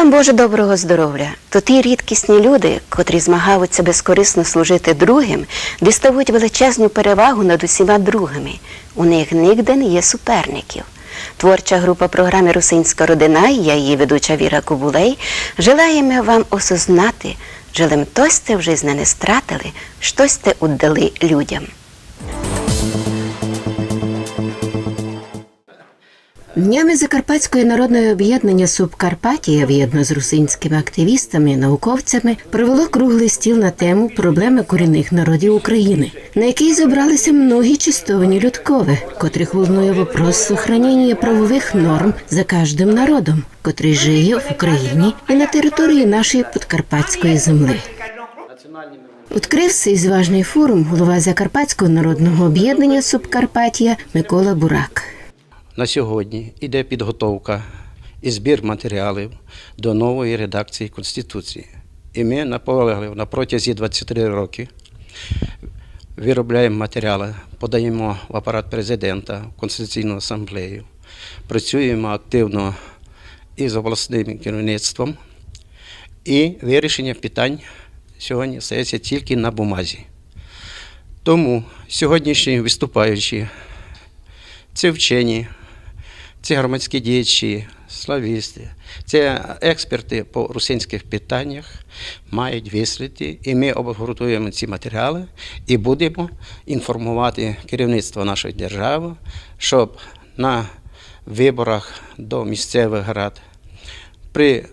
Вам Боже доброго здоров'я. То ті рідкісні люди, котрі змагаються безкорисно служити другим, дістають величезну перевагу над усіма другими. У них нігде не є суперників. Творча група програми Русинська родина, і я її ведуча Віра Кубулей, желаємо вам осознати, желем тось те в житті не стратили, щось те удали людям. Днями Закарпатської народної об'єднання Субкарпатія в'єдно з русинськими активістами і науковцями провело круглий стіл на тему проблеми корінних народів України, на який зібралися многі чистовані людкове, котрих волнує вопрос сохранення правових норм за кожним народом, котрий жиє в Україні і на території нашої подкарпатської земли. Відкрив цей зважний форум голова Закарпатського народного об'єднання Субкарпатія Микола Бурак. На сьогодні йде підготовка і збір матеріалів до нової редакції Конституції. І ми наполегливо на протязі 23 років виробляємо матеріали, подаємо в апарат президента, в Конституційну асамблею, працюємо активно із обласним керівництвом, і вирішення питань сьогодні стається тільки на бумазі. Тому сьогоднішні виступаючі це вчені, це громадські діячі, славісти, це експерти по русинських питаннях мають висловити, і ми обґрунтуємо ці матеріали і будемо інформувати керівництво нашої держави, щоб на виборах до місцевих рад при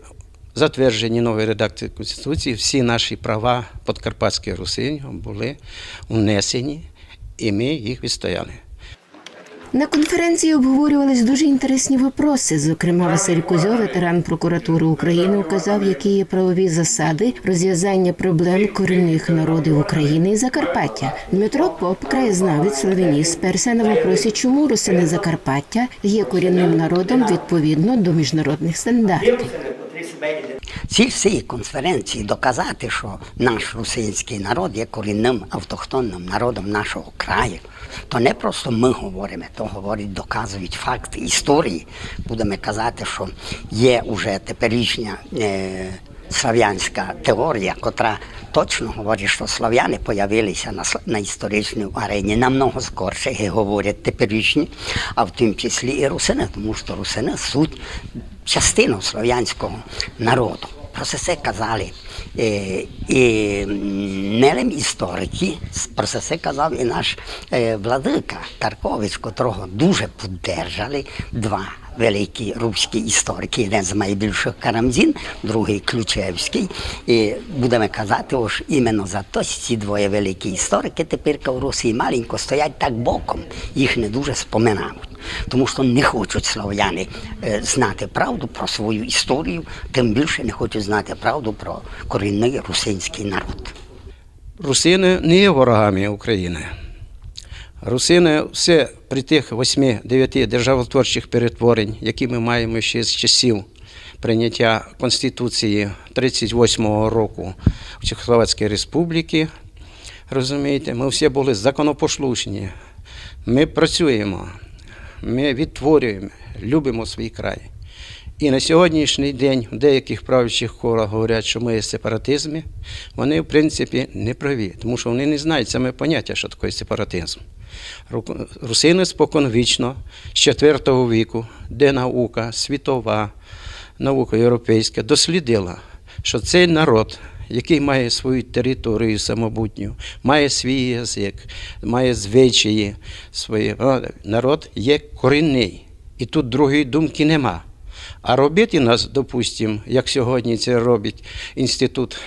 затвердженні нової редакції Конституції всі наші права подкарпатських русинів були внесені, і ми їх відстояли. На конференції обговорювались дуже інтересні вопроси. Зокрема, Василь Кузьо, ветеран прокуратури України, указав, які є правові засади розв'язання проблем корінних народів України і Закарпаття. Дмитро Поп, краєзнавець славяніст, сперся на вопросі, чому русини Закарпаття є корінним народом відповідно до міжнародних стандартів. Ціль цієї конференції доказати, що наш русинський народ є корінним автохтонним народом нашого краю. То не просто ми говоримо, то говорять, доказують факти історії. Будемо казати, що є уже теперішня е, слав'янська теорія, котра точно говорить, що слав'яни появилися на, на історичній арені намного скорше, як говорять теперішні, а в тим числі і русини, тому що русини суть частину слов'янського народу. Про це казали і м, не лише історики, про це казав і наш владика Таркович, котрого дуже піддержали два великі руські історики, один з найбільших Карамзін, другий Ключевський. І будемо казати, ось іменно за то ці двоє великі історики тепер в Росії маленько стоять так боком, їх не дуже споминають. Тому що не хочуть слов'яни е, знати правду про свою історію, тим більше не хочуть знати правду про корінний русинський народ. Русини не є ворогами України. Русини все при тих 8-9 державотворчих перетворень, які ми маємо ще з часів прийняття Конституції 38-го року в Чехословацькій Республіки, розумієте, ми всі були законопослушні. Ми працюємо, ми відтворюємо, любимо свій край. І на сьогоднішній день в деяких правлячих колах говорять, що ми є сепаратизмі, вони, в принципі, не праві, тому що вони не знають саме поняття, що таке сепаратизм. Ру- Русини споконвічно з 4 віку, де наука світова, наука європейська дослідила, що цей народ, який має свою територію самобутню, має свій язик, має звичаї свої, народ є корінний. І тут другої думки нема. А робити нас, допустимо, як сьогодні це робить інститут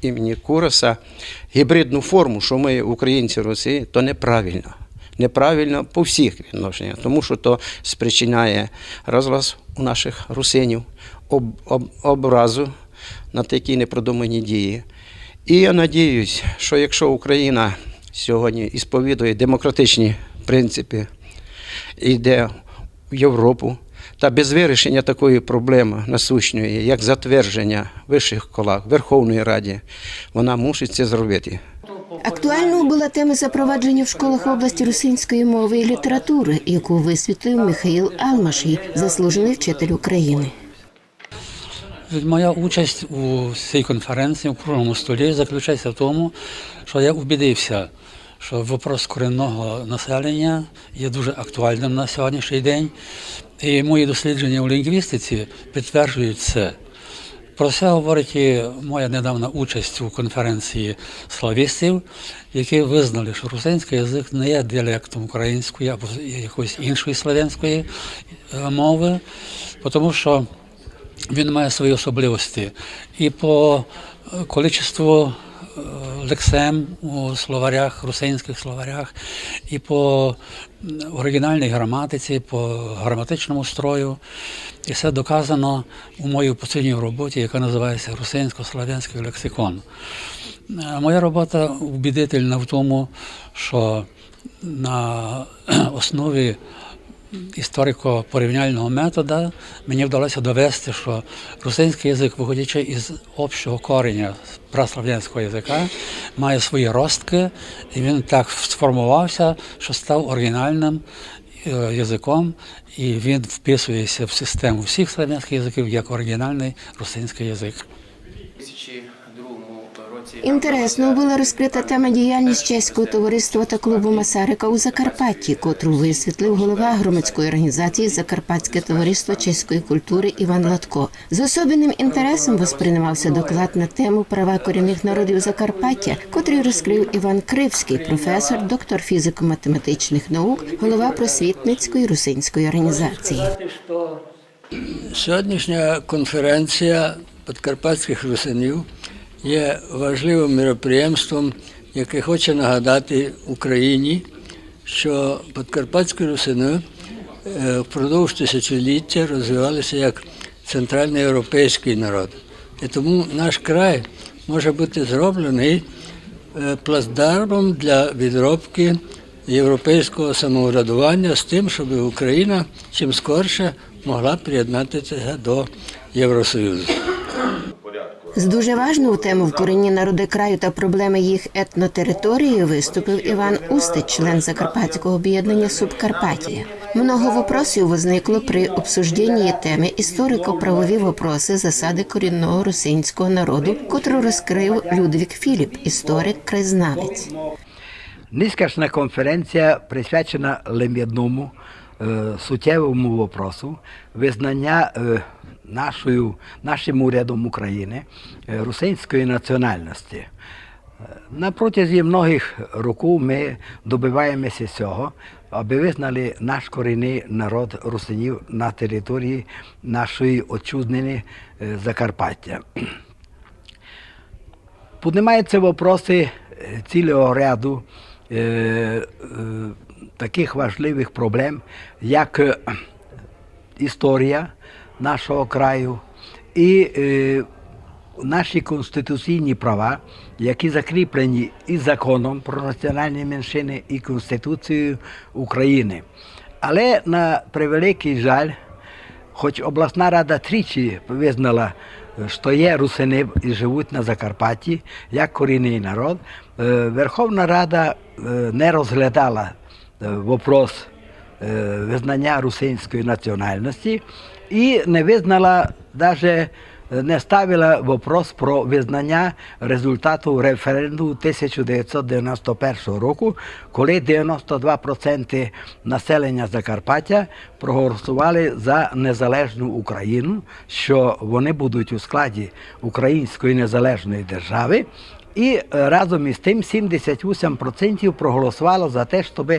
імені Кураса, гібридну форму, що ми українці Росії, то неправильно. Неправильно по всіх відношеннях, тому що то спричиняє розлаз у наших русинів, об, об, образу на такі непродумані дії. І я надіюсь, що якщо Україна сьогодні ісповідує демократичні принципи, йде в Європу, та без вирішення такої проблеми насущної, як затвердження вищих колах Верховної Раді, вона мусить це зробити. Актуальною була тема запровадження в школах області русинської мови і літератури, яку висвітлив Михаїл Алмашій, заслужений вчитель України. Моя участь у цій конференції у круглому столі заключається в тому, що я убідився, що вопрос корінного населення є дуже актуальним на сьогоднішній день. І мої дослідження у лінгвістиці підтверджують це. Про це говорить і моя недавна участь у конференції славістів, які визнали, що русинський язик не є діалектом української або якоїсь іншої слов'янської е, мови, тому що він має свої особливості. І по е, количеству е, лексем у словарях, русинських словарях, і по оригінальній граматиці, по граматичному строю. І це доказано у моїй постійній роботі, яка називається Русинсько-слав'янський лексикон. Е, Моя робота убідительна в тому, що на основі історико-порівняльного методу мені вдалося довести, що русинський язик, виходячи із общого кореня праслав'янського язика, має свої ростки, і він так сформувався, що став оригінальним е, язиком, і він вписується в систему всіх слав'янських язиків як оригінальний русинський язик. 2002 Інтересно була розкрита тема діяльність чеського товариства та клубу Масарика у Закарпатті, котру висвітлив голова громадської організації Закарпатське товариство чеської культури Іван Латко. З особливим інтересом восприймався доклад на тему права корінних народів Закарпаття, котрий розкрив Іван Кривський, професор, доктор фізико-математичних наук, голова просвітницької русинської організації. Сьогоднішня конференція подкарпатських русинів є важливим мероприємством, яке хоче нагадати Україні, що подкарпатські русини е, впродовж тисячоліття розвивалися як центральноєвропейський народ. І тому наш край може бути зроблений е, плацдармом для відробки європейського самоврядування з тим, щоб Україна чим скорше могла приєднатися до Євросоюзу. З дуже важливу тему в корінні народи краю та проблеми їх етнотериторії виступив Іван Устич, член Закарпатського об'єднання Субкарпатія. Много вопросів возникло при обсужденні теми історико-правові вопроси засади корінного русинського народу, котру розкрив Людвік Філіп, історик краєзнавець. Низькашна конференція присвячена лише одному е, суттєвому вопросу визнання е, нашою, нашим урядом України е, русинської національності. Е, На протязі многих років ми добиваємося цього, аби визнали наш корінний народ русинів на території нашої отчузнені е, Закарпаття. Піднімаються вопроси цілого ряду е, е, таких важливих проблем, як історія нашого краю і е, наші конституційні права, які закріплені і законом про національні меншини, і Конституцією України. Але на превеликий жаль, Хоч обласна рада тричі визнала, що є русини і живуть на Закарпатті як корінний народ, е, Верховна Рада е, не розглядала е, вопрос визнання русинської національності і не визнала навіть не ставила вопрос про визнання результату референдуму 1991 року, коли 92% населення Закарпаття проголосували за незалежну Україну, що вони будуть у складі Української незалежної держави. І е, разом із тим 78% проголосувало за те, щоб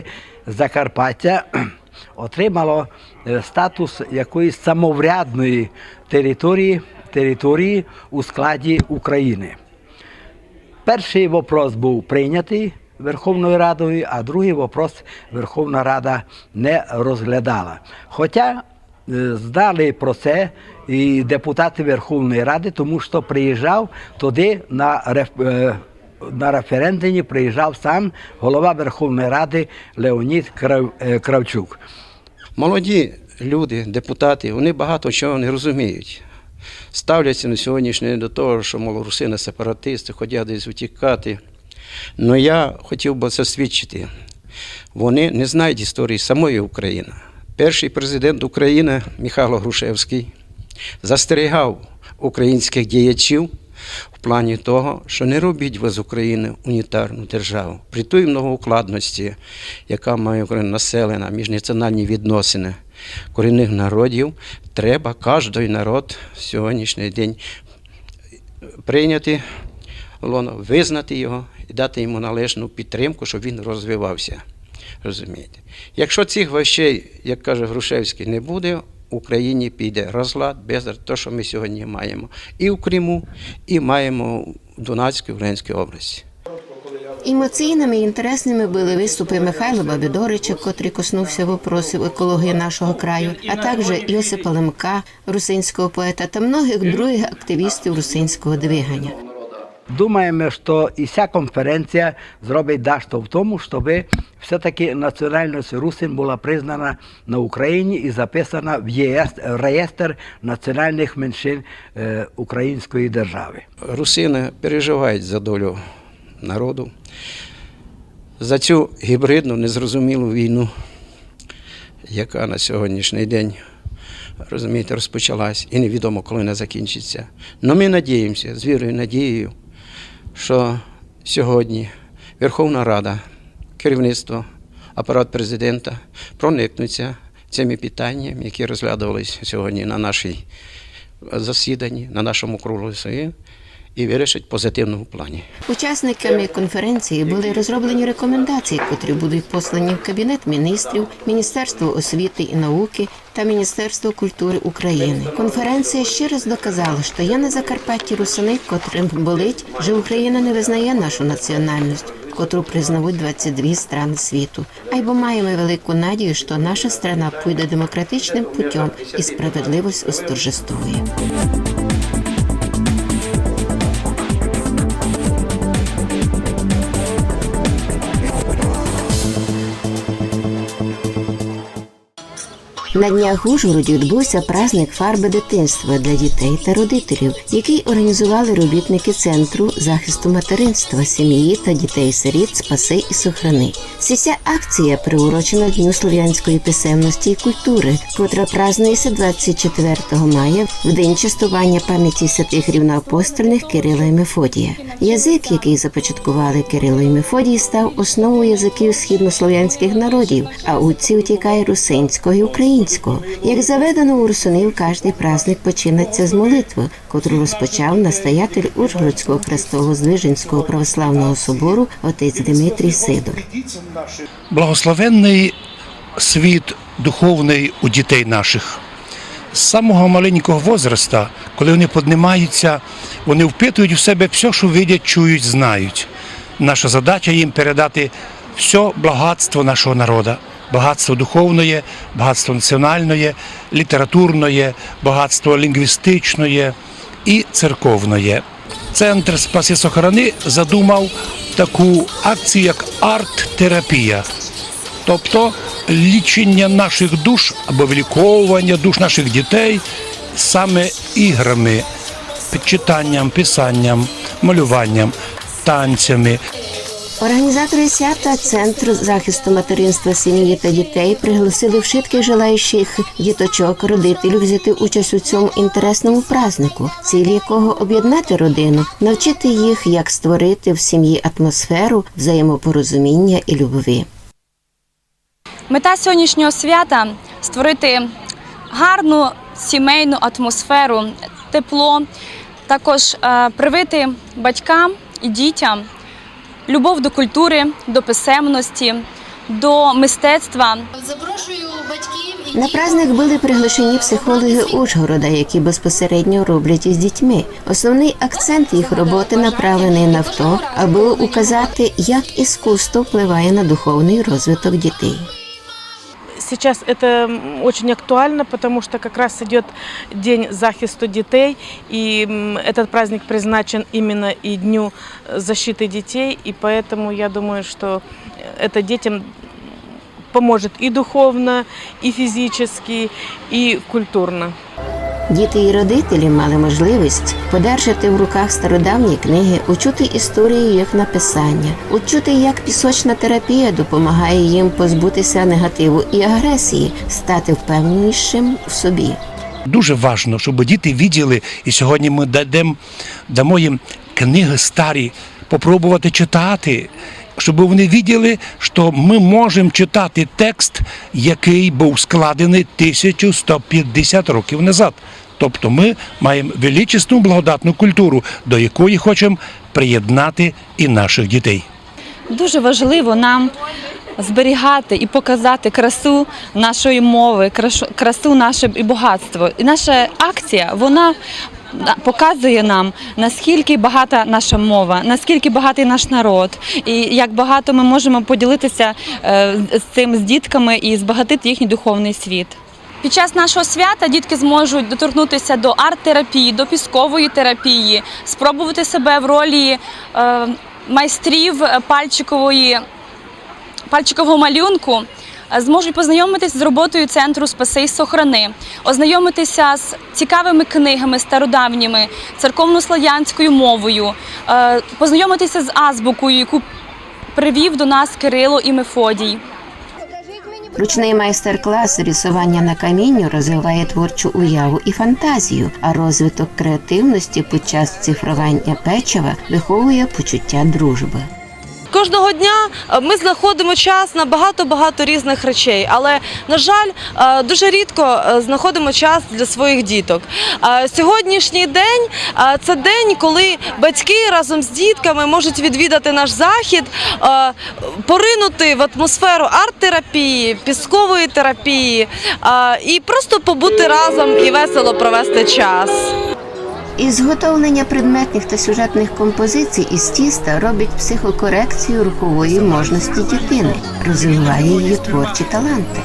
Закарпаття отримало е, статус якоїсь самоврядної території, території у складі України. Перший вопрос був прийнятий Верховною Радою, а другий вопрос Верховна Рада не розглядала. Хоча знали про це і депутати Верховної Ради, тому що приїжджав туди на е, на референдумі приїжджав сам голова Верховної Ради Леонід е, Кравчук. Молоді люди, депутати, вони багато чого не розуміють. Ставляться на сьогоднішній день до того, що мол, русини сепаратисти, хотять десь утікати. Ну я хотів би це свідчити. Вони не знають історії самої України. Перший президент України Михайло Грушевський застерігав українських діячів в плані того, що не робіть ви з України унітарну державу. При тій многоукладності, яка має Україна населена, міжнаціональні відносини корінних народів, треба кожен народ в сьогоднішній день прийняти визнати його і дати йому належну підтримку, щоб він розвивався. Розумієте? Якщо цих вещей, як каже Грушевський, не буде, в Україні піде розлад, безлад, те, що ми сьогодні маємо і в Криму, і маємо в Донецькій, Українській області. Емоційними і інтересними були виступи Михайла Бабідорича, котрий коснувся вопросів екології нашого краю, а також Йосипа Лемка, русинського поета та многих других активістів русинського двигання. Думаємо, що і ця конференція зробить дащо в тому, щоб все-таки національність русин була признана на Україні і записана в ЄС реєстр національних меншин е, української держави. Русини переживають за долю народу, за цю гібридну, незрозумілу війну, яка на сьогоднішній день, розумієте, розпочалась і невідомо, коли вона закінчиться. Але ми надіємося, з вірою надією, що сьогодні Верховна Рада, керівництво, апарат президента проникнуться цими питаннями, які розглядувалися сьогодні на нашій засіданні, на нашому столі, і вирішать в позитивному плані. Учасниками конференції були розроблені рекомендації, котрі будуть послані в Кабінет міністрів, Міністерство освіти і науки та Міністерство культури України. Конференція ще раз доказала, що є на Закарпатті русини, котрим болить, що Україна не визнає нашу національність. Котру признавуть 22 страни світу. Айбо маємо велику надію, що наша страна пойде демократичним путем і справедливість осторжествує. На днях Ужгороді відбувся праздник фарби дитинства для дітей та родителів, який організували робітники центру захисту материнства, сім'ї та дітей сиріт Спаси і Сохрани. Ця акція приурочена Дню слов'янської писемності і культури, котра празднується 24 мая в день частування пам'яті святих рівноапостольних Кирила і Мефодія. Язик, який започаткували Кирило і Мефодій, став основою язиків східнослов'янських народів, а утці утікає русинського і українського. Як заведено у русунів, кожний праздник починається з молитви, котру розпочав настоятель Ужгородського Хрестово-Здвиженського православного собору отець Дмитрій Сидор. благословенний світ духовний у дітей наших. З самого маленького возраста, коли вони піднімаються, вони впитують в себе все, що видять, чують, знають. Наша задача їм передати все багатство нашого народу. Багатство духовне, багатство національне, літературне, багатство лінгвістичне і церковне. Центр Спаси Сохрани задумав таку акцію, як арт-терапія. Тобто лічення наших душ або виліковування душ наших дітей саме іграми, читанням, писанням, малюванням, танцями. Організатори свята Центру захисту материнства, сім'ї та дітей пригласили вшитких желаючих діточок, родителів взяти участь у цьому інтересному празднику, ціль якого об'єднати родину, навчити їх, як створити в сім'ї атмосферу взаємопорозуміння і любові. Мета сьогоднішнього свята створити гарну сімейну атмосферу, тепло, також е, привити батькам і дітям любов до культури, до писемності, до мистецтва. Запрошую батьків і На праздник були приглашені психологи Ужгорода, які безпосередньо роблять із дітьми. Основний акцент їх роботи направлений на то, аби указати, як іскусство впливає на духовний розвиток дітей. Сейчас это м, очень актуально, потому что как раз идет День захисту детей, и м, этот праздник призначен именно и Дню защиты детей, и поэтому я думаю, что это детям поможет и духовно, и физически, и культурно. Діти і родителі мали можливість подержати в руках стародавні книги, учути історію їх написання, учути, як пісочна терапія допомагає їм позбутися негативу і агресії, стати впевненішим в собі. Дуже важливо, щоб діти виділи, і сьогодні ми дадем, дамо їм книги старі, попробувати читати, щоб вони виділи, що ми можемо читати текст, який був складений 1150 років назад. Тобто ми маємо величезну благодатну культуру, до якої хочемо приєднати і наших дітей. Дуже важливо нам зберігати і показати красу нашої мови, красу наше і багатство. І наша акція вона показує нам наскільки багата наша мова, наскільки багатий наш народ, і як багато ми можемо поділитися е, з цим з дітками і збагатити їхній духовний світ. Під час нашого свята дітки зможуть доторкнутися до арт-терапії, до піскової терапії, спробувати себе в ролі е, майстрів пальчикової, пальчикового малюнку, е, зможуть познайомитися з роботою центру Спаси й Сохрани, ознайомитися з цікавими книгами стародавніми, церковно-слав'янською мовою, е, познайомитися з азбукою, яку привів до нас Кирило і Мефодій. Ручний майстер-клас рисування на камінню розвиває творчу уяву і фантазію, а розвиток креативності під час цифрування печива виховує почуття дружби. Кожного дня е, ми знаходимо час на багато-багато різних речей, але на жаль, е, дуже рідко е, знаходимо час для своїх діток. Сьогоднішній день це день, коли батьки разом з дітками можуть відвідати наш захід, поринути в атмосферу арт-терапії, піскової терапії і просто побути разом і весело провести час. Із зготовлення предметних та сюжетних композицій із тіста робить психокорекцію рухової можності дитини, розвиває її творчі таланти.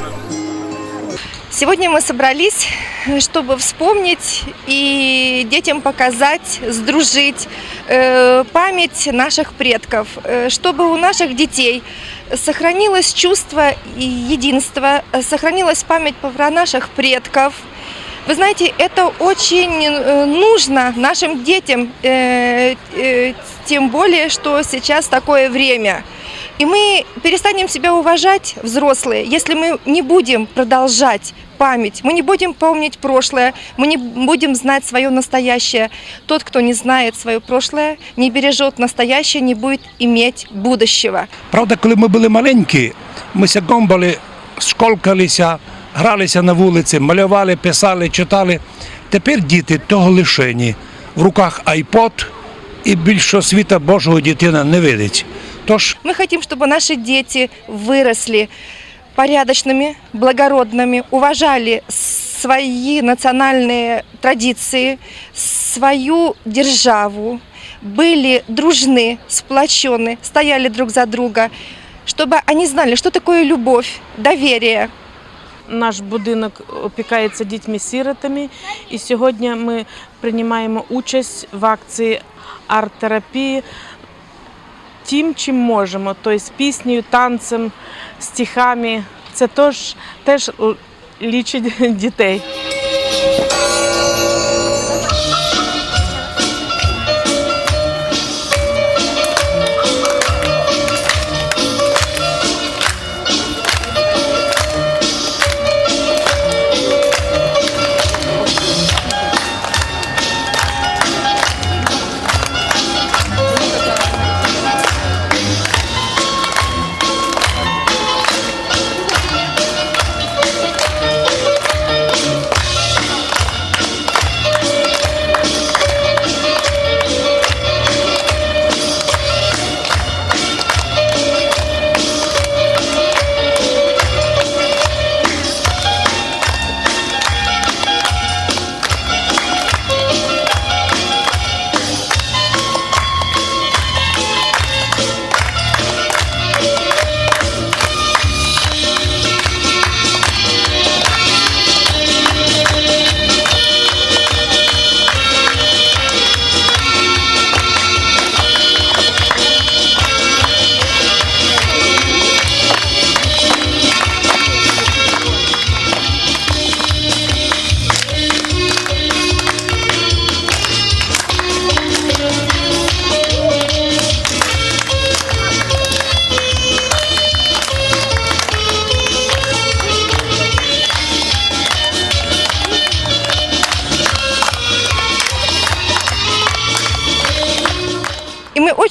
Сегодня мы собрались, чтобы вспомнить и детям показать, сдружить э, память наших предков, э, чтобы у наших детей сохранилось чувство и единства, э, сохранилась память про наших предков. Вы знаете, это очень э, нужно нашим детям, э, э, тем более, что сейчас такое время. И мы перестанем себя уважать, взрослые, если мы не будем продолжать память, мы не будем помнить прошлое, мы не будем знать свое настоящее. Тот, кто не знает свое прошлое, не бережет настоящее, не будет иметь будущего. Правда, коли ми були маленькі, ми ся гомбали, школкалися, гралися на вулиці, малювали, писали, читали. Тепер діти того лишені. В руках айпод і більшого світа Божого дитина не видить. Тож Мы хотим, чтобы наши дети выросли порядочными, благородными, уважали свои национальные традиции, свою державу, были дружны, сплочены, стояли друг за друга, чтобы они знали, что такое любовь, доверие. Наш будинок опікається дітьми-сіротами, і сьогодні ми приймаємо участь в акції арт-терапії тим, чим можемо, тобто піснею, танцем, стихами. Це теж, теж лічить дітей.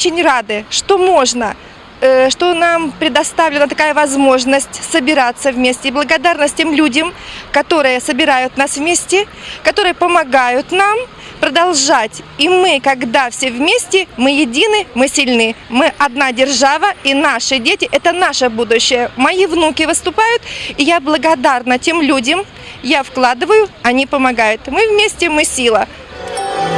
Очень рады, что можно э, что нам предоставлена такая возможность собираться вместе. И благодарность тем людям, которые собирают нас вместе, которые помогают нам продолжать. И мы, когда все вместе, мы едины, мы сильны. Мы одна держава, и наши дети – это наше будущее. Мои внуки выступают, и я благодарна тем людям. Я вкладываю, они помогают. Мы вместе, мы сила.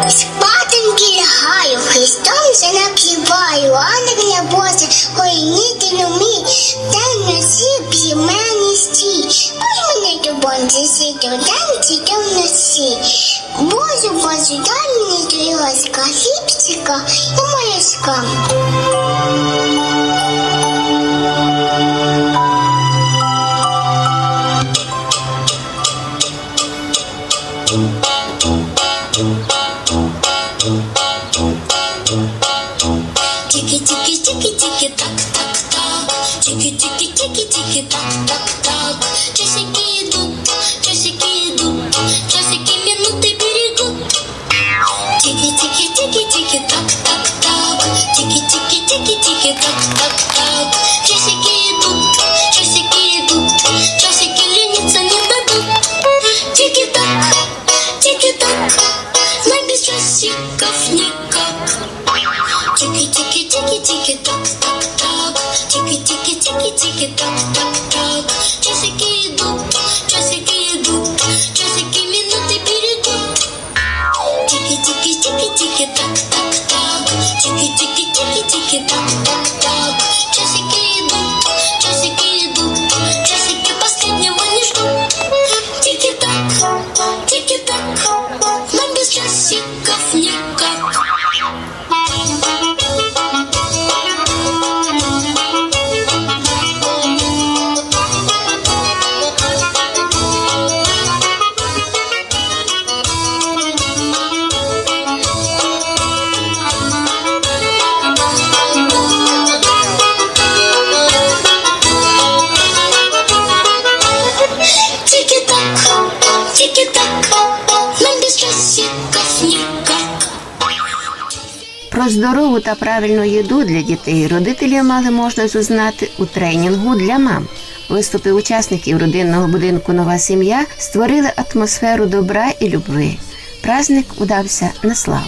Спатеньки лягаю, Христом се накриваю, ангел я Боже, хоїнити мій, та носі п'ємені стій. Пусть мене тубом засвіту, дай цітом вночі. Боже, Боже, дай мені твого хлібчика і молочка. Тики так так так. Тики тики тики тики так так так. Часики идут, часики идут, часики минуты берегут. Тики тики тики тики так так так. Тики тики тики тики так так так. Часики Здорову та правильну їду для дітей родителі мали можливість узнати у тренінгу для мам. Виступи учасників родинного будинку Нова сім'я створили атмосферу добра і любви. Праздник удався на славу.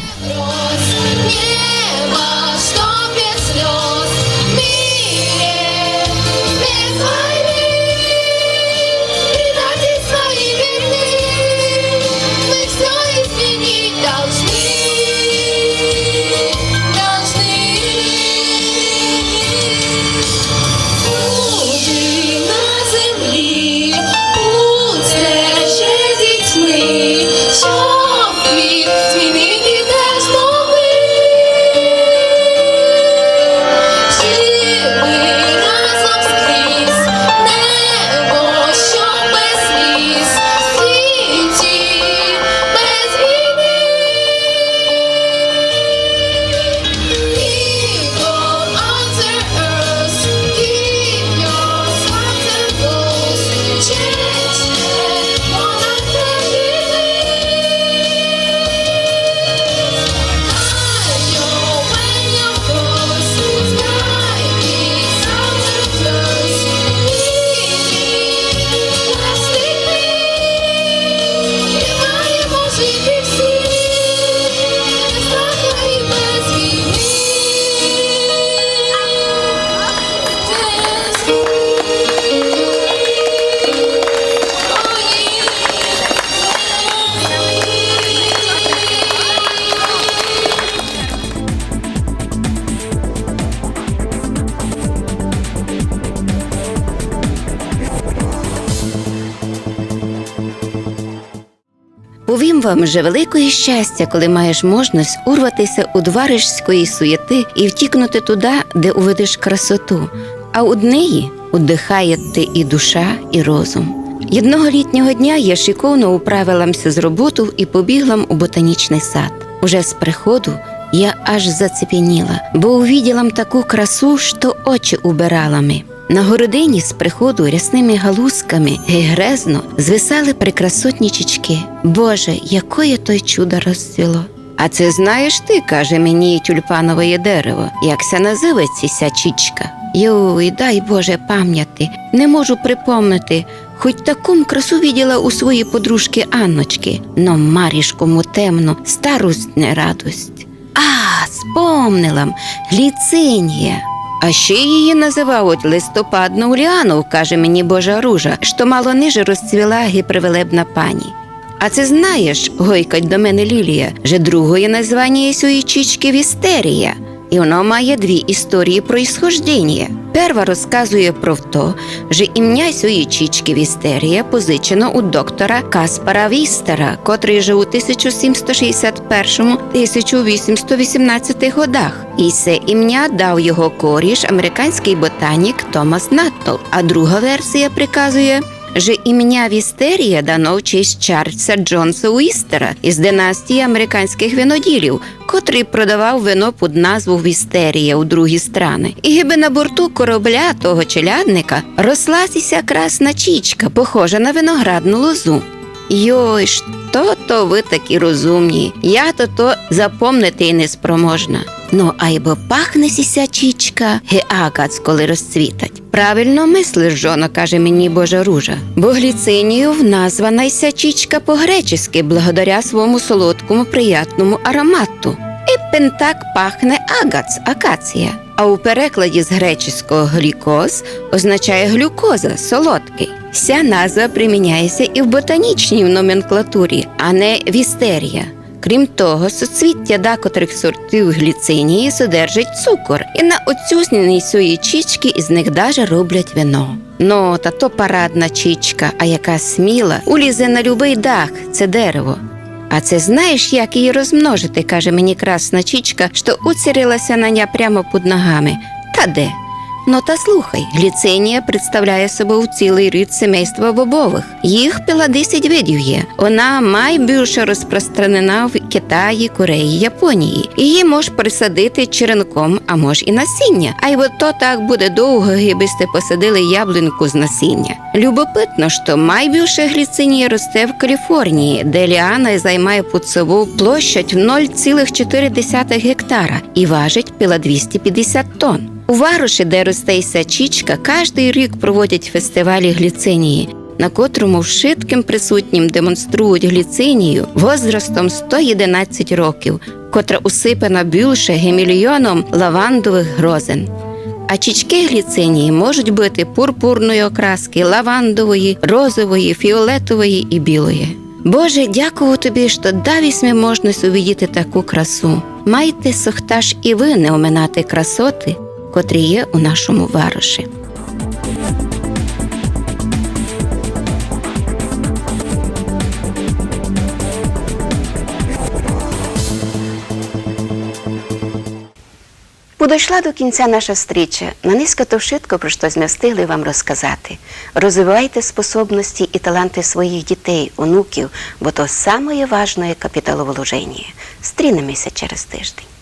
Повім вам же великої щастя, коли маєш можливість урватися у дваришської суєти і втікнути туди, де увидиш красоту, а у неї удихає ти і душа, і розум. Одного літнього дня я шиковно управилася з роботу і побігла у ботанічний сад. Уже з приходу я аж зацепеніла, бо увиділа таку красу, що очі убирала ми. На городині з приходу рясними галузками грезно звисали прекрасотні чічки. Боже, якое той чудо розцвіло! А це знаєш ти, каже мені тюльпанове дерево. Якся називається ця чічка? Йой, дай Боже пам'яти, не можу припомнити. Хоч таку красу виділа у своїй подружки Анночки, но марішкому темну, старость не радость. А, спомнила, гліцинія. А ще її називають листопадну Уліану, каже мені Божа ружа, що мало ниже розцвіла гіпривелебна пані. А це знаєш, гойкать до мене Лілія, же другої названня чічки Вістерія, і воно має дві історії происхождення. Перва розказує про то, що ім'я сьої чічки Вістерія позичено у доктора Каспара Вістера, котрий жив у 1761-1818 годах. І це ім'я дав його коріш американський ботанік Томас Наттл. А друга версія приказує, що ім'я Вістерія дано в честь Чарльза Джонса Уістера із династії американських виноділів, котрий продавав вино під назву Вістерія у другі страни. І гиби на борту корабля того челядника рослася красна чічка, похожа на виноградну лозу. Йой, що то ви такі розумні, я то то запомнити й не спроможна. Ну, а й бо пахне сіся чічка, ге коли розцвітать. Правильно мислиш, жоно, каже мені Божа ружа, бо гліциніїв названа й по-гречески, благодаря своєму солодкому приятному аромату. І пентак пахне агац, акація. А у перекладі з греческого глікоз означає глюкоза, солодкий. Ця назва приміняється і в ботанічній номенклатурі, а не вістерія. Крім того, суцвіття декотрих сортів гліцинії содержить цукор, і на оцюсненій сої чічки із них даже роблять вино. Ну, та то парадна чічка, а яка сміла, улізе на любий дах, це дерево. А це знаєш, як її розмножити, каже мені красна чічка, що уцірилася на ня прямо під ногами. Та де? Ну та слухай, гліцинія представляє собою цілий рід семейства бобових. Їх 50 видів є. Вона найбільше розпространена в Китаї, Кореї, Японії. Її мож присадити черенком, а мож і насіння. А й от то так буде довго, гибисте посадили яблуньку з насіння. Любопитно, що найбільше гліцинія росте в Каліфорнії, де ліана займає собою площадь в 0,4 гектара і важить піла 250 тонн. У Варуші, де росте й сачічка, кожний рік проводять фестивалі гліцинії, на котрому вшитким присутнім демонструють гліцинію возрастом 111 років, котра усипана більше гемільйоном лавандових грозен. А чічки гліцинії можуть бути пурпурної окраски, лавандової, розової, фіолетової і білої. Боже, дякую тобі, що дав ісмі можливість увидіти таку красу. Майте сохтаж і ви не оминати красоти, котрі є у нашому варуші. Подійшла до кінця наша встріча. На низько то вшитко про щось ми встигли вам розказати. Розвивайте способності і таланти своїх дітей, онуків, бо то саме важне капіталовложення. Стрінемося через тиждень.